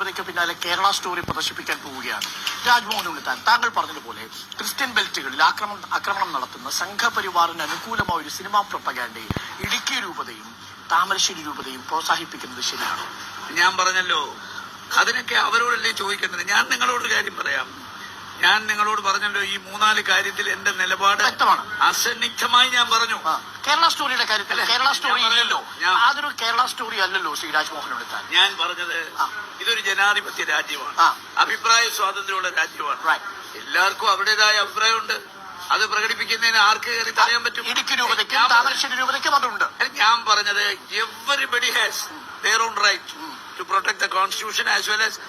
ഇതിനൊക്കെ പിന്നാലെ കേരള സ്റ്റോറി പ്രദർശിപ്പിക്കാൻ പോവുകയാണ്. രാജ്മോഹൻ ഉണ്ണിത്താൻ താങ്കൾ പറഞ്ഞതുപോലെ ക്രിസ്ത്യൻ ബെൽറ്റുകളിൽ ആക്രമണം ആക്രമണം നടത്തുന്ന സംഘപരിവാറിന് അനുകൂലമായ ഒരു സിനിമാ പ്രൊപ്പഗാൻഡയെ ഇടുക്കി രൂപതയും താമരശ്ശേരി രൂപതയും പ്രോത്സാഹിപ്പിക്കുന്നത് ശരിയാണോ? ഞാൻ പറഞ്ഞല്ലോ. അതിനൊക്കെ അവരോടല്ലേ ചോദിക്കേണ്ടത്? ഞാൻ നിങ്ങളോട് കാര്യം പറയാം. ഞാൻ നിങ്ങളോട് പറഞ്ഞല്ലോ ഈ മൂന്നാൽ കാര്യത്തിൽ എന്റെ നിലപാട് വ്യക്തമാണ്. അസന്നിഗ്ധമായി ഞാൻ പറഞ്ഞു. കേരള സ്റ്റോറിയുടെ കാര്യത്തിൽ കേരള സ്റ്റോറി അല്ലല്ലോ ഇല്ലല്ലോ. അതൊരു കേരള സ്റ്റോറി അല്ലല്ലോ ശ്രീ രാജ്മോഹൻ എടുത്താൽ ഞാൻ പറഞ്ഞത് ഇതൊരു ജനാധിപത്യ രാജ്യമാണ്. അഭിപ്രായ സ്വാതന്ത്ര്യമുള്ള രാജ്യമാണ്. എല്ലാവർക്കും അവരുടേതായ അഭിപ്രായമുണ്ട്. അത് പ്രകടിപ്പിക്കുന്നതിന് ആർക്ക് കയറി തടയാൻ പറ്റും? ഇടുക്കി രൂപതയ്ക്കും ഞാൻ പറഞ്ഞത്- താമരശ്ശേരി രൂപതയ്ക്കും അതുണ്ട്. ഞാൻ പറഞ്ഞത് everybody has their own right to protect the constitution as well as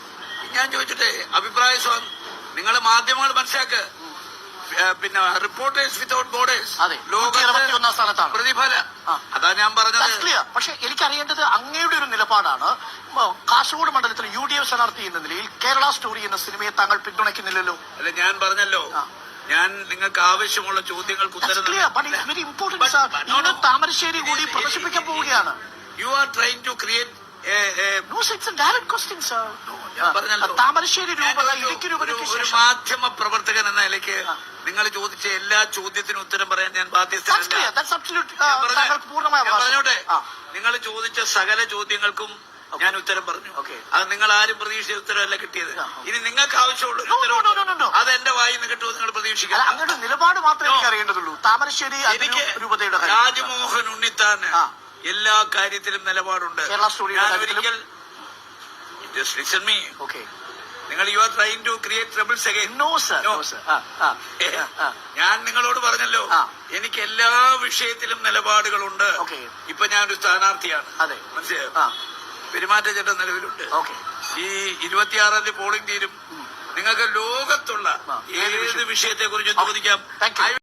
ഞാൻ ചോദിച്ചിട്ടെ അഭിപ്രായ സ്വാതന്ത്ര്യം നിങ്ങൾ മാധ്യമങ്ങൾ മനസ്സിലാക്ക്. പിന്നെ റിപ്പോർട്ടേഴ്സ് വിത്തൗട്ട് ബോർഡേഴ്സ് സ്ഥാനത്താണ്. പ്രതിഫല. അതാ ഞാൻ പറഞ്ഞത്. പക്ഷെ എനിക്കറിയേണ്ടത് അങ്ങയുടെ ഒരു നിലപാടാണ്. കാസർഗോഡ് മണ്ഡലത്തിൽ യു ഡി എഫ് സ്ഥാനാർത്ഥി എന്ന നിലയിൽ കേരള സ്റ്റോറി എന്ന സിനിമയെ താങ്കൾ പിന്തുണയ്ക്കുന്നില്ലല്ലോ. അല്ല ഞാൻ പറഞ്ഞല്ലോ. ഞാൻ നിങ്ങൾക്ക് ആവശ്യമുള്ള ചോദ്യങ്ങൾക്ക് ഉത്തരം. താമരശ്ശേരി കൂടി പ്രദർശിപ്പിക്കാൻ പോവുകയാണ്. You are trying to create No, it's a direct question, sir. Thamarassery ഒരു- ഇടുക്കി ഒരു- ഒരു മാധ്യമ പ്രവർത്തകൻ എന്ന നിലയ്ക്ക് നിങ്ങൾ ചോദിച്ച എല്ലാ ചോദ്യത്തിനും ഉത്തരം പറയാൻ ഞാൻ ബാധ്യസ്ഥനോട്ടെ. നിങ്ങൾ ചോദിച്ച സകല ചോദ്യങ്ങൾക്കും ഞാൻ ഉത്തരം പറഞ്ഞു. അത് നിങ്ങൾ ആരും പ്രതീക്ഷിച്ച ഉത്തരമല്ല കിട്ടിയത്. ഇനി നിങ്ങൾക്ക് ആവശ്യമുള്ള. അത് എന്റെ വായിൽ നിന്ന് കിട്ടുമെന്ന് നിങ്ങൾ പ്രതീക്ഷിക്കാം അങ്ങയുടെ നിലപാട് മാത്രമേ. എനിക്ക് അറിയേണ്ടതുള്ളൂ. താമരശ്ശേരി എനിക്ക്. രാജ്മോഹൻ ഉണ്ണിത്താന് എല്ലാ കാര്യത്തിലും നിലപാടുണ്ട്. ഞാൻ ഒരിക്കൽ Just listen me. Okay. നിങ്ങൾ you are trying to create troubles again. ഞാൻ നിങ്ങളോട് പറഞ്ഞല്ലോ ആ. എനിക്ക് എല്ലാ വിഷയത്തിലും നിലപാടുകളുണ്ട്. ഇപ്പൊ ഞാനൊരു സ്ഥാനാർത്ഥിയാണ് അതെ. മനസ്സിലായോ പെരുമാറ്റച്ചട്ട പെരുമാറ്റച്ചട്ടം നിലവിലുണ്ട്. ഈ ഇരുപത്തിയാറാം തീയതി പോളിംഗ് തീരും നിങ്ങൾക്ക് ലോകത്തുള്ള ആ. ഏത് ഏത് വിഷയം? വിഷയത്തെ കുറിച്ച്. ചോദിക്കാം